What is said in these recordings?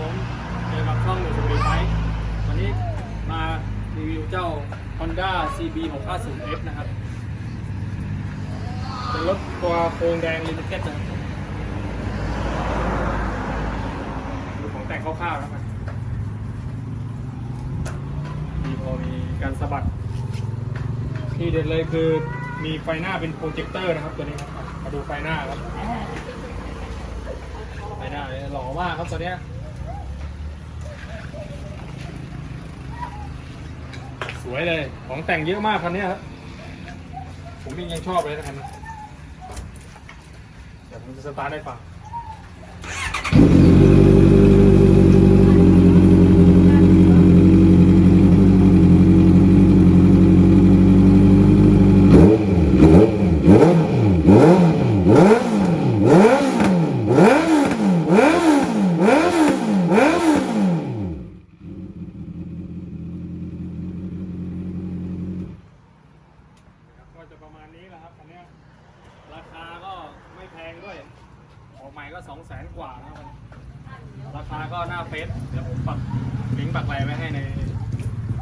ผมเจอกับช่องหนึ่งสุริไบค์วันนี้มารีวิวเจ้า Honda CB 650F นะครับ เป็นรถตัวโครงแดงลิมิเต็ดนะครับดูของแต่งคร่าวๆนะครับมีพอมีการสะบัด ที่เด็ดเลยคือมีไฟหน้าเป็นโปรเจคเตอร์นะครับตัวนี้ครับมาดูไฟหน้าครับไฟหน้าหล่อมากครับตัวเนี้ย วยเลย ของแต่งเยอะมากคันเนี้ยครับ ผมยังชอบเลยนะคันนี้เดี๋ยวผมจะสตาร์ทให้ฟัง ก็จะประมาณนี้แหละครับคันเนี้ยราคาก็ไม่แพงด้วย ออ ก็สองแสนกว่านะครับราคาก็หน้าเฟซเดี๋ยวผมปักลิงก์ปักอะไรไว้ให้ใน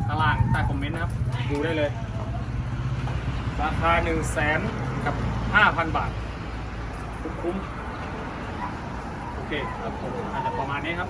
ตารางใต้คอมเมนต์นะครับ ดูได้เลย ราคา1นึ่งแสนกับห้าพันบาทคุ้มโอเคครับผมอาจจะประมาณนี้ครับ